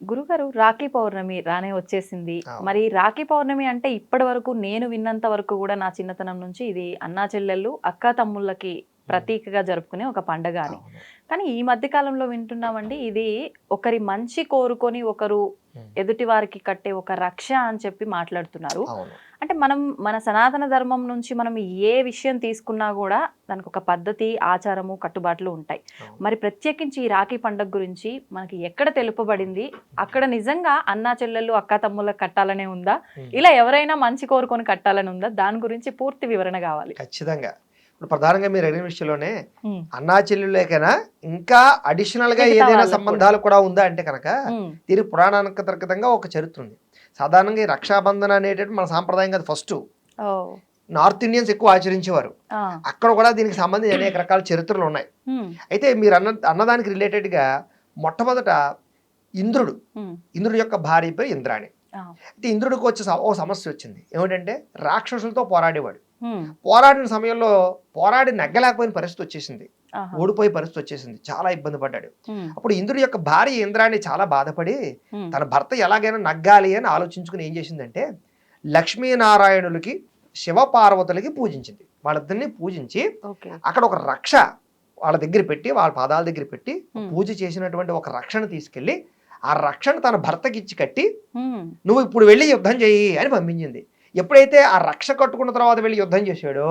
గురుగారు రాఖీ పౌర్ణమి రానే వచ్చేసింది. మరి రాఖీ పౌర్ణమి అంటే ఇప్పటి వరకు నేను విన్నంత వరకు కూడా నా చిన్నతనం నుంచి ఇది అన్నా చెల్లెళ్ళు అక్క తమ్ముళ్ళకి ప్రతీకగా జరుపుకునే ఒక పండగ అని. కానీ ఈ మధ్య కాలంలో వింటున్నామండి ఇది ఒకరి మంచి కోరుకొని ఒకరు. ఎదుటి వారికి కట్టే ఒక రక్ష అని చెప్పి మాట్లాడుతున్నారు. అంటే మనం మన సనాతన ధర్మం నుంచి మనం ఏ విషయం తీసుకున్నా కూడా దానికి ఒక పద్ధతి ఆచారము కట్టుబాట్లు ఉంటాయి. మరి ప్రత్యేకించి ఈ రాఖీ పండుగ గురించి మనకి ఎక్కడ తెలుపబడింది? అక్కడ నిజంగా అన్నా చెల్లెళ్ళు అక్క తమ్ముళ్ళకి కట్టాలనే ఉందా. ఇలా ఎవరైనా మంచి కోరుకొని కట్టాలని ఉందా? దాని గురించి పూర్తి వివరణ కావాలి. ఖచ్చితంగా. ఇప్పుడు ప్రధానంగా మీరు అడిగిన విషయంలోనే అన్నా చెల్లెళ్ళకైనా? ఇంకా అడిషనల్గా ఏదైనా సంబంధాలు కూడా ఉందా అంటే కనుక దీనికి పురాణాంతర్గతంగా ఒక చరిత్ర ఉంది. సాధారణంగా ఈ రక్షాబంధన అనేటటువంటి మన సాంప్రదాయం కదా ఫస్ట్. నార్త్ ఇండియన్స్ ఎక్కువ ఆచరించేవారు. అక్కడ కూడా దీనికి సంబంధించి అనేక రకాల చరిత్రలు ఉన్నాయి. అయితే మీరు అన్న అన్నదానికి రిలేటెడ్గా మొట్టమొదట ఇంద్రుడు. ఇంద్రుడి యొక్క భార్య పేరు ఇంద్రాణి. అయితే ఇంద్రుడికి వచ్చే ఓ సమస్య వచ్చింది. ఏమిటంటే రాక్షసులతో పోరాడేవాడు. పోరాడిన సమయంలో పోరాడి నెగ్గలేకపోయిన పరిస్థితి వచ్చేసింది. ఓడిపోయే పరిస్థితి వచ్చేసింది. చాలా ఇబ్బంది పడ్డాడు. అప్పుడు ఇంద్రుడి యొక్క భార్య ఇంద్రాణి చాలా బాధపడి తన భర్త ఎలాగైనా నగ్గాలి అని ఆలోచించుకుని ఏం చేసిందంటే లక్ష్మీనారాయణులకి శివపార్వతులకి పూజించింది. వాళ్ళిద్దరిని పూజించి అక్కడ ఒక రక్ష వాళ్ళ దగ్గర పెట్టి వాళ్ళ పాదాల దగ్గర పెట్టి. పూజ చేసినటువంటి ఒక రక్షణ తీసుకెళ్ళి ఆ రక్షణ తన భర్తకి ఇచ్చి కట్టి నువ్వు ఇప్పుడు వెళ్ళి యుద్ధం చేయి అని పంపించింది. ఎప్పుడైతే ఆ రక్ష కట్టుకున్న తర్వాత వెళ్ళి యుద్ధం చేశాడో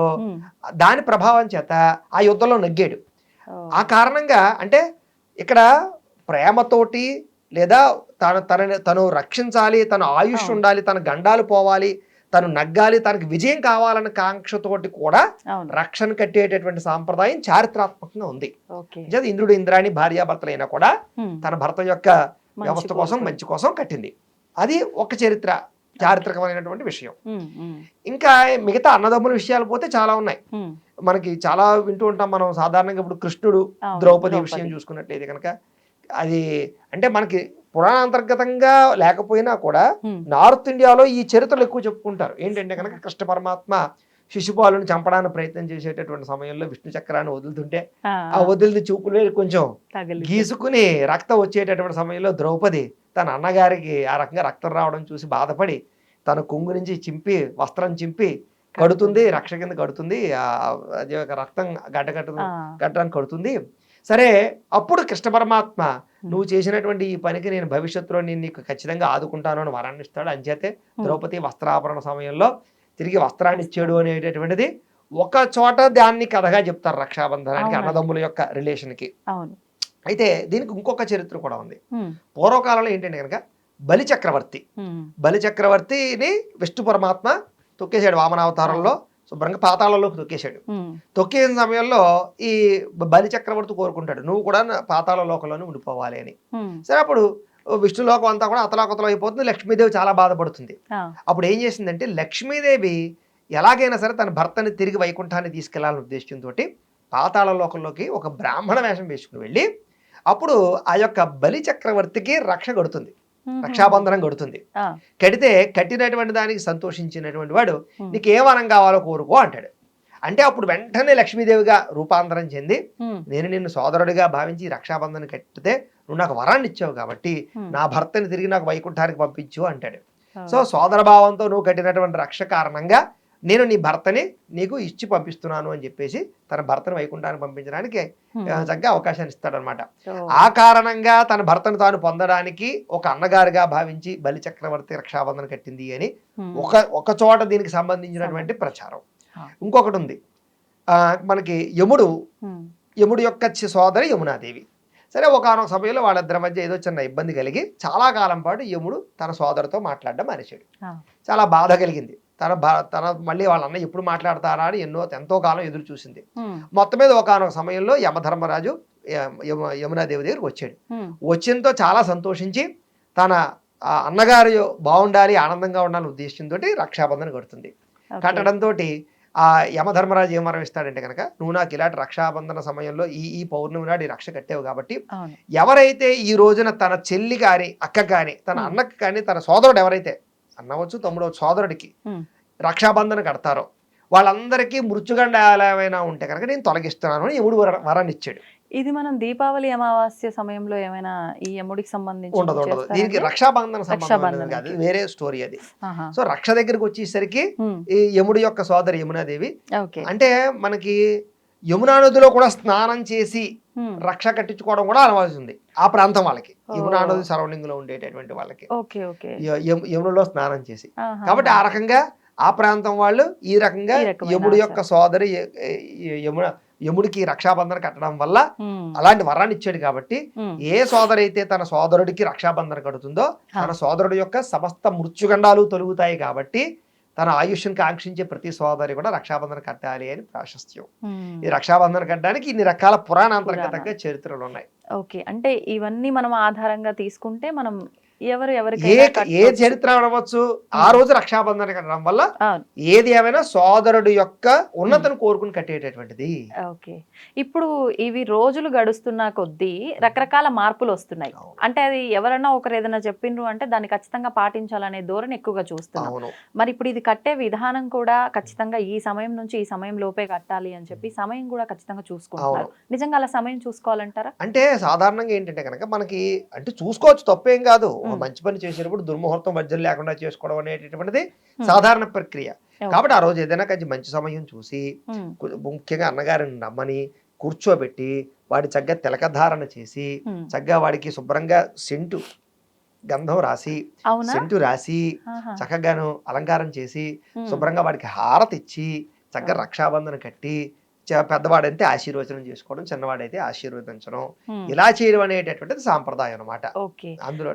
దాని ప్రభావం చేత ఆ యుద్ధంలో నగ్గాడు. ఆ కారణంగా అంటే ఇక్కడ ప్రేమతోటి లేదా తన తన తను రక్షించాలి తన ఆయుష్. ఉండాలి తన గండాలు పోవాలి తను నగ్గాలి తనకి విజయం కావాలన్న కాంక్షతోటి కూడా రక్షణ కట్టేటటువంటి సాంప్రదాయం చారిత్రాత్మకంగా ఉంది. ఇంద్రుడు ఇంద్రాణి భార్యాభర్తలైనా కూడా తన భర్త యొక్క వ్యవస్థ కోసం. మంచి కోసం కట్టింది. అది ఒక చరిత్ర. చారిత్రకమైనటువంటి విషయం. ఇంకా మిగతా అన్నదమ్ముల విషయాలు పోతే చాలా ఉన్నాయి. మనకి చాలా వింటూ ఉంటాం మనం సాధారణంగా ఇప్పుడు కృష్ణుడు ద్రౌపది విషయం చూసుకున్నట్లయితే కనుక అది అంటే మనకి పురాణాంతర్గతంగా లేకపోయినా కూడా నార్త్ ఇండియాలో ఈ చరిత్రలు ఎక్కువ చెప్పుకుంటారు. ఏంటంటే కనుక కృష్ణ పరమాత్మ శిశుపాలుని చంపడానికి ప్రయత్నం చేసేటటువంటి సమయంలో విష్ణు చక్రాన్ని వదులుతుంటే ఆ, వదిలిన చూపులు కొంచెం గీసుకుని రక్తం వచ్చేటటువంటి సమయంలో ద్రౌపది తన అన్నగారికి ఆ రకంగా రక్తం రావడం చూసి బాధపడి తన కొంగు నుంచి చింపి వస్త్రం చింపి కడుతుంది రక్ష కింద కడుతుంది ఆ అది ఒక రక్తం గడ్డ కట్టు కట్టడానికి కడుతుంది. సరే అప్పుడు కృష్ణ పరమాత్మ నువ్వు చేసినటువంటి ఈ పనికి నేను భవిష్యత్తులో నేను నీకు ఖచ్చితంగా ఆదుకుంటాను అని వరాన్ని ఇస్తాడు. అంచేతే ద్రౌపది వస్త్రాభరణ సమయంలో తిరిగి వస్త్రాన్ని ఇచ్చాడు అనేటటువంటిది ఒక చోట దాన్ని కథగా చెప్తారు రక్షాబంధనానికి. అన్నదమ్ముల యొక్క రిలేషన్కి. అయితే దీనికి ఇంకొక చరిత్ర కూడా ఉంది. పూర్వకాలంలో ఏంటంటే కనుక బలి చక్రవర్తి బలి చక్రవర్తిని విష్ణు పరమాత్మ తొక్కేశాడు వామనావతారంలో శుభ్రంగా పాతాళంలోకి తొక్కేశాడు. తొక్కేసిన సమయంలో ఈ బలి చక్రవర్తి కోరుకుంటాడు నువ్వు కూడా పాతాళ లోకంలోనే ఉండిపోవాలి అని. సరే అప్పుడు విష్ణులోకం అంతా కూడా అతలాకుతలం అయిపోతుంది. లక్ష్మీదేవి చాలా బాధపడుతుంది. అప్పుడు ఏం చేసిందంటే లక్ష్మీదేవి ఎలాగైనా సరే తన భర్తని తిరిగి వైకుంఠాన్ని తీసుకెళ్ళాలనే ఉద్దేశంతో పాతాళ లోకంలోకి ఒక బ్రాహ్మణ వేషం వేసుకుని వెళ్ళి అప్పుడు ఆ యొక్క బలి చక్రవర్తికి రక్ష కడుతుంది రక్షాబంధనం కడుతుంది కడితే కట్టినటువంటి దానికి సంతోషించినటువంటి వాడు నీకు ఏ వరం కావాలో కోరుకో అంటాడు. అంటే అప్పుడు వెంటనే లక్ష్మీదేవిగా రూపాంతరం చెంది నేను నిన్ను సోదరుడిగా భావించి రక్షాబంధన కట్టితే నువ్వు నాకు వరాన్ని ఇచ్చావు కాబట్టి నా భర్తని తిరిగి నాకు వైకుంఠానికి పంపించు అంటాడు. సో సోదర భావంతో నువ్వు కట్టినటువంటి రక్ష కారణంగా నేను నీ భర్తని నీకు ఇచ్చి పంపిస్తున్నాను అని చెప్పేసి తన భర్తను వైకుంఠానికి పంపించడానికి చక్కగా అవకాశాన్ని ఇస్తాడనమాట. ఆ కారణంగా తన భర్తను తాను పొందడానికి ఒక అన్నగారుగా భావించి బలి చక్రవర్తి రక్షాబంధన కట్టింది అని ఒక ఒక చోట దీనికి సంబంధించినటువంటి ప్రచారం. ఇంకొకటి ఉంది. మనకి యముడు యముడు యొక్క సోదరి యమునాదేవి. సరే ఒకనొక సమయంలో వాళ్ళిద్దరి మధ్య ఏదో చిన్న ఇబ్బంది కలిగి చాలా కాలం పాటు యముడు తన సోదరితో మాట్లాడడం మానేశాడు. చాలా బాధ కలిగింది. తన తన మళ్ళీ వాళ్ళ అన్న ఎప్పుడు మాట్లాడతారా అని ఎన్నో ఎంతో కాలం ఎదురు చూసింది. మొత్తం మీద ఒకనొక సమయంలో యమధర్మరాజు యమునాదేవి దగ్గరికి వచ్చాడు. వచ్చినతో చాలా సంతోషించి తన అన్నగారు బాగుండాలి ఆనందంగా ఉండాలని ఉద్దేశంతో రక్షాబంధన కడుతుంది. కట్టడంతో ఆ యమధర్మరాజు ఏం వరం ఇస్తాడంటే కనుక నువ్వు నాకు ఇలాంటి రక్షాబంధన సమయంలో ఈ ఈ పౌర్ణమి నాడు ఈ రక్ష కట్టావు కాబట్టి ఎవరైతే ఈ రోజున తన చెల్లి కానీ అక్క కానీ తన. అన్నకి కానీ తన సోదరుడు ఎవరైతే అన్నవచ్చు తమ్ముడు సోదరుడికి. రక్షాబంధన కడతారో వాళ్ళందరికీ మృత్యుగండ ఏమైనా ఉంటే కనుక నేను తొలగిస్తున్నాను అని వర- వరాన్ని ఇచ్చాడు ఇది మనం దీపావళి అమావాస్య సమయంలో ఏమైనా ఈ యముడికి సంబంధించి ఉండదు ఉండదు. దీనికి? రక్షాబంధన కాదు. వేరే స్టోరీ అది. సో రక్ష దగ్గరికి వచ్చేసరికి ఈ యముడి యొక్క సోదరి యమునాదేవి అంటే మనకి యమునా నదిలో కూడా స్నానం చేసి రక్ష కట్టించుకోవడం కూడా అలవాటు ఉంది. ఆ ప్రాంతం వాళ్ళకి. యమునా నది సరౌండింగ్లో ఉండేటటువంటి వాళ్ళకి. యమునలో స్నానం చేసి. కాబట్టి ఆ రకంగా ఆ ప్రాంతం వాళ్ళు ఈ రకంగా యముడి యొక్క సోదరి యమున యముడికి రక్షాబంధన కట్టడం వల్ల అలాంటి వరాన్ని ఇచ్చాడు కాబట్టి ఏ సోదరి అయితే తన సోదరుడికి రక్షాబంధన కడుతుందో తన సోదరుడి యొక్క సమస్త మృత్యుగండాలు తొలుగుతాయి కాబట్టి తన ఆయుష్ని కాంక్షించే ప్రతి సోదరి కూడా రక్షాబంధన కట్టాలి అని ప్రాశస్త్యం. ఈ రక్షాబంధన కట్టడానికి ఇన్ని రకాల పురాణాంతర్గతంగా పురాణ. చరిత్రలు ఉన్నాయి. ఓకే. అంటే ఇవన్నీ మనం ఆధారంగా తీసుకుంటే మనం ఎవరు ఎవరికి ఏ చరిత్ర అనవచ్చు ఆ రోజు రక్షాబంధన కట్టడం వల్ల ఏది ఏమైనా సోదరుడు యొక్క ఉన్నతను కోరుకుని కట్టేటటువంటిది. ఓకే. ఇప్పుడు ఇవి రోజులు గడుస్తున్న కొద్దీ రకరకాల మార్పులు వస్తున్నాయి. అంటే అది ఎవరైనా ఒకరు ఏదైనా చెప్పిండ్రు అంటే దాన్ని ఖచ్చితంగా పాటించాలనే ధోరణి ఎక్కువగా చూస్తున్నాం. మరి ఇప్పుడు ఇది కట్టే విధానం కూడా ఖచ్చితంగా ఈ సమయం నుంచి ఈ సమయం లోపే కట్టాలి అని చెప్పి సమయం కూడా ఖచ్చితంగా చూసుకుంటున్నారు. నిజంగా అలా సమయం చూసుకోవాలంటారా? అంటే సాధారణంగా ఏంటంటే కనుక మనకి అంటే చూసుకోవచ్చు తప్పేం కాదు. ఒక. మంచి పని చేసేటప్పుడు దుర్ముహూర్తం మధ్యలో లేకుండా చేసుకోవడం అనేటటువంటిది. సాధారణ ప్రక్రియ. కాబట్టి ఆ రోజు ఏదైనా కొంచెం మంచి సమయం చూసి ముఖ్యంగా అన్నగారిని నమ్మని కూర్చోబెట్టి వాడి చక్కగా తిలకధారణ చేసి. చక్కగా వాడికి శుభ్రంగా సెంటు గంధం రాసి సెంటు రాసి. చక్కగాను అలంకారం చేసి శుభ్రంగా వాడికి హారతి ఇచ్చి చక్కగా రక్షాబంధన కట్టి పెద్దవాడైతే ఆశీర్వచనం చేసుకోవడం చిన్నవాడైతే ఆశీర్వదించడం. ఇలా చేయడం అనేటటువంటిది సాంప్రదాయం అనమాట ఓకే. అందులో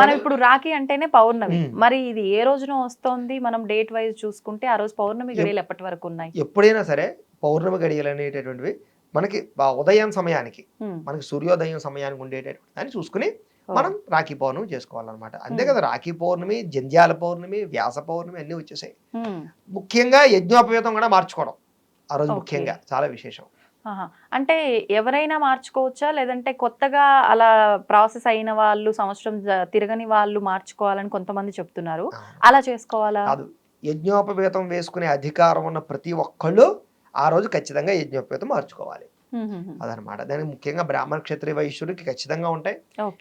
మనం ఇప్పుడు రాఖీ అంటేనే పౌర్ణమి. మరి ఇది ఏ రోజున వస్తోంది? మనం డేట్ వైజ్ చూసుకుంటే ఆ రోజు పౌర్ణమి గడియలు ఎప్పటి వరకు ఉన్నాయి? ఎప్పుడైనా సరే పౌర్ణమి గడియలు అనేటటువంటివి మనకి ఉదయం సమయానికి మనకి సూర్యోదయం సమయానికి ఉండేటటువంటి దాన్ని చూసుకుని మనం రాఖీ పౌర్ణమి చేసుకోవాలన్నమాట. అంతే. కదా రాఖీ పౌర్ణమి జంధ్యాల పౌర్ణమి వ్యాస పౌర్ణమి అన్నీ వచ్చేసాయి. ముఖ్యంగా యజ్ఞోపవేతం కూడా మార్చుకోవడం. ఆ రోజు. ముఖ్యంగా చాలా విశేషం. అంటే ఎవరైనా మార్చుకోవచ్చా? లేదంటే కొత్తగా అలా ప్రాసెస్ అయిన వాళ్ళు సంవత్సరం తిరగని వాళ్ళు మార్చుకోవాలని కొంతమంది చెప్తున్నారు. అలా చేసుకోవాలా? కాదు. యజ్ఞోపవేతం వేసుకునే అధికారం ఉన్న ప్రతి ఒక్కళ్ళు ఆ రోజు ఖచ్చితంగా యజ్ఞోపవేతం మార్చుకోవాలి. అదనమాట దానికి ముఖ్యంగా బ్రాహ్మణ క్షత్రియ వైశ్యుడికి ఖచ్చితంగా ఉంటాయి.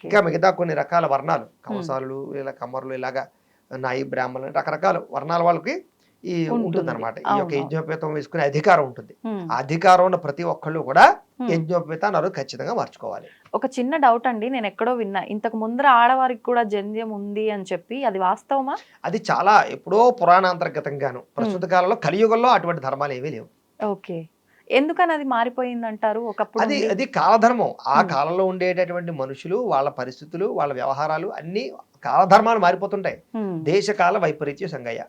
ఇంకా మిగతా కొన్ని రకాల వర్ణాలు. కవసాలు ఇలా కమ్మరులు ఇలాగా నాయి బ్రాహ్మణులు రకరకాల వర్ణాల వాళ్ళకి ఈ ఉంటుంది. ఉంటుందన్నమాట. ఈ యొక్క. యజ్ఞోపేతం వేసుకునే అధికారం ఉంటుంది. ఆ అధికారం ఉన్న ప్రతి ఒక్కళ్ళు కూడా. యజ్ఞోపేతాన్ని రోజు ఖచ్చితంగా మార్చుకోవాలి. ఒక చిన్న డౌట్ అండి నేను ఎక్కడో విన్నా. ఇంతకు ముందర ఆడవారికి కూడా జంధ్యం ఉంది అని చెప్పి అది వాస్తవమా? అది చాలా ఎప్పుడో పురాణాంతర్గతంగాను. ప్రస్తుత కాలంలో కలియుగంలో అటువంటి ధర్మాలు ఏమీ లేవు. ఓకే. ఎందుకని అది మారిపోయింది అంటారు ఒకప్పుడు అది. అది కాలధర్మం. ఆ. కాలంలో ఉండేటటువంటి మనుషులు వాళ్ళ పరిస్థితులు వాళ్ళ వ్యవహారాలు అన్ని కాలధర్మాలు మారిపోతుంటాయి. దేశకాల వైపరీత్య సంగయ్య.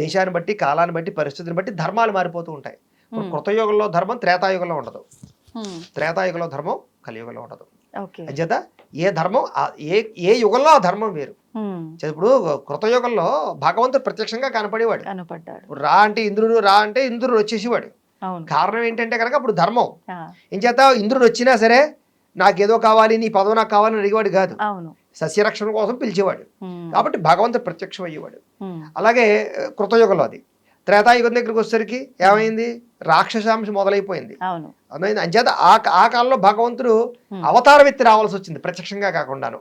దేశాన్ని బట్టి కాలాన్ని బట్టి పరిస్థితిని బట్టి ధర్మాలు మారిపోతూ ఉంటాయి. ఇప్పుడు కృతయుగంలో ధర్మం త్రేతాయుగంలో ఉండదు. త్రేతాయుగంలో ధర్మం కలియుగంలో ఉండదు. అంచేత ఏ ధర్మం ఏ ఏ యుగంలో ఆ ధర్మం వేరు? ఇప్పుడు కృతయుగంలో భగవంతుడు ప్రత్యక్షంగా కనపడేవాడు. కనపడ్డాడు. ఇప్పుడు రా అంటే ఇంద్రుడు రా అంటే ఇంద్రుడు వచ్చేసేవాడు. కారణం ఏంటంటే కనుక అప్పుడు ధర్మం. ఇంచేత ఇంద్రుడు వచ్చినా సరే నాకేదో కావాలి నీ పదవి నాకు కావాలని అడిగేవాడు కాదు. సస్యరక్షణ కోసం పిలిచేవాడు. కాబట్టి భగవంతుడు ప్రత్యక్షం అయ్యేవాడు అలాగే కృతయుగంలో అది. త్రేతాయుగం దగ్గరికి వచ్చేసరికి ఏమైంది? రాక్షసాంశం మొదలైపోయింది. అవును. అర్థమైంది అంచేత ఆ ఆ కాలంలో భగవంతుడు అవతారం ఎత్తి రావాల్సి వచ్చింది ప్రత్యక్షంగా కాకుండాను.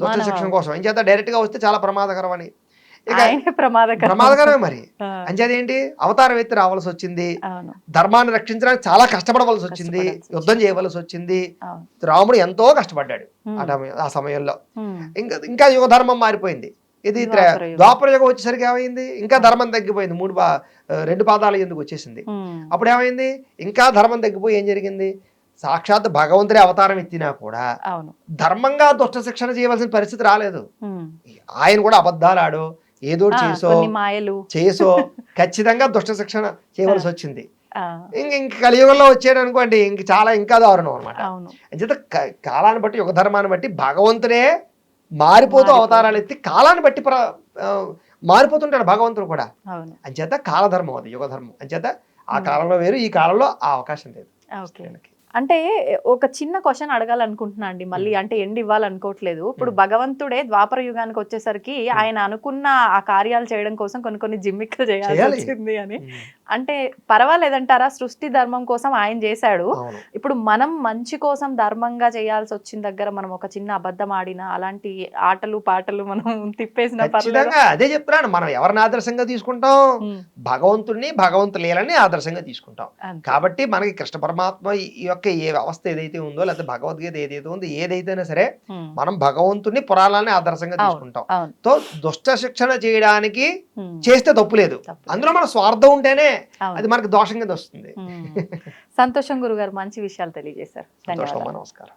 దుష్ట శిక్షణ కోసం. అంచేత డైరెక్ట్గా వస్తే చాలా ప్రమాదకరం అని ప్రమాదకరమే మరి. ఏంటి అవతారం ఎత్తి రావాల్సి వచ్చింది ధర్మాన్ని రక్షించడానికి చాలా కష్టపడవలసి వచ్చింది యుద్ధం చేయవలసి వచ్చింది రాముడు ఎంతో కష్టపడ్డాడు ఆ సమయంలో. ఇంకా ఇంకా యుగ ధర్మం మారిపోయింది. ఇది ద్వాపర యుగం. వచ్చేసరికి ఏమైంది? ఇంకా ధర్మం తగ్గిపోయింది. మూడు పా రెండు పాదాలు ఎందుకు వచ్చేసింది? అప్పుడు ఏమైంది? ఇంకా ధర్మం తగ్గిపోయి ఏం జరిగింది? సాక్షాత్ భగవంతుడే అవతారం ఎత్తినా కూడా ధర్మంగా దుష్ట శిక్షణ చేయవలసిన పరిస్థితి రాలేదు. ఆయన కూడా అబద్ధాలు ఆడో. ఏదో చేసో చేసో ఖచ్చితంగా దుష్ట శిక్షణ చేయవలసి వచ్చింది. ఇంక ఇంక కలియుగంలో వచ్చాడు అనుకోండి ఇంక చాలా ఇంకా దారుణం అనమాట అంచేత కాలాన్ని బట్టి యుగ ధర్మాన్ని బట్టి భగవంతుడే మారిపోతూ. అవతారాలు ఎత్తి కాలాన్ని బట్టి మారిపోతుంటాడు భగవంతుడు కూడా. అంచేత కాలధర్మం అది యుగధర్మం. అంచేత ఆ. కాలంలో వేరు ఈ కాలంలో ఆ అవకాశం లేదు. అంటే ఒక చిన్న క్వశ్చన్ అడగాలనుకుంటున్నా అండి మళ్ళీ. అంటే ఎండ్ ఇవ్వాలనుకోవట్లేదు. ఇప్పుడు. భగవంతుడే ద్వాపర యుగానికి వచ్చేసరికి ఆయన అనుకున్న ఆ కార్యాలు చేయడం కోసం కొన్ని కొన్ని జిమ్మిక్కులు చేయాల్సి చేయాలి. వచ్చింది అని. అంటే పర్వాలేదంటారా? సృష్టి ధర్మం కోసం ఆయన చేశాడు. ఇప్పుడు మనం మంచి కోసం ధర్మంగా చేయాల్సి వచ్చిన దగ్గర మనం ఒక చిన్న అబద్ధం ఆడినా అలాంటి ఆటలు పాటలు మనం తిప్పేసిన అదే చెప్తున్నాను. మనం ఎవరిని ఆదర్శంగా తీసుకుంటాం? భగవంతుడిని భగవంతు లీలని ఆదర్శంగా తీసుకుంటాం. కాబట్టి మనకి కృష్ణ పరమాత్మ ఈ ఈ యొక్క ఏ వ్యవస్థ ఏదైతే ఉందో లేకపోతే భగవద్గీత ఏదైతే ఉందో ఏదైతేనా సరే మనం భగవంతుని పురాణాలని ఆదర్శంగా. తీసుకుంటాం తో దుష్ట శిక్షణ చేయడానికి. చేస్తే తప్పు లేదు. అందులో మన స్వార్థం ఉంటేనే. అది మనకి దోషం కింద వస్తుంది. సంతోషం గురుగారు మంచి విషయాలు తెలియజేశారు నమస్కారం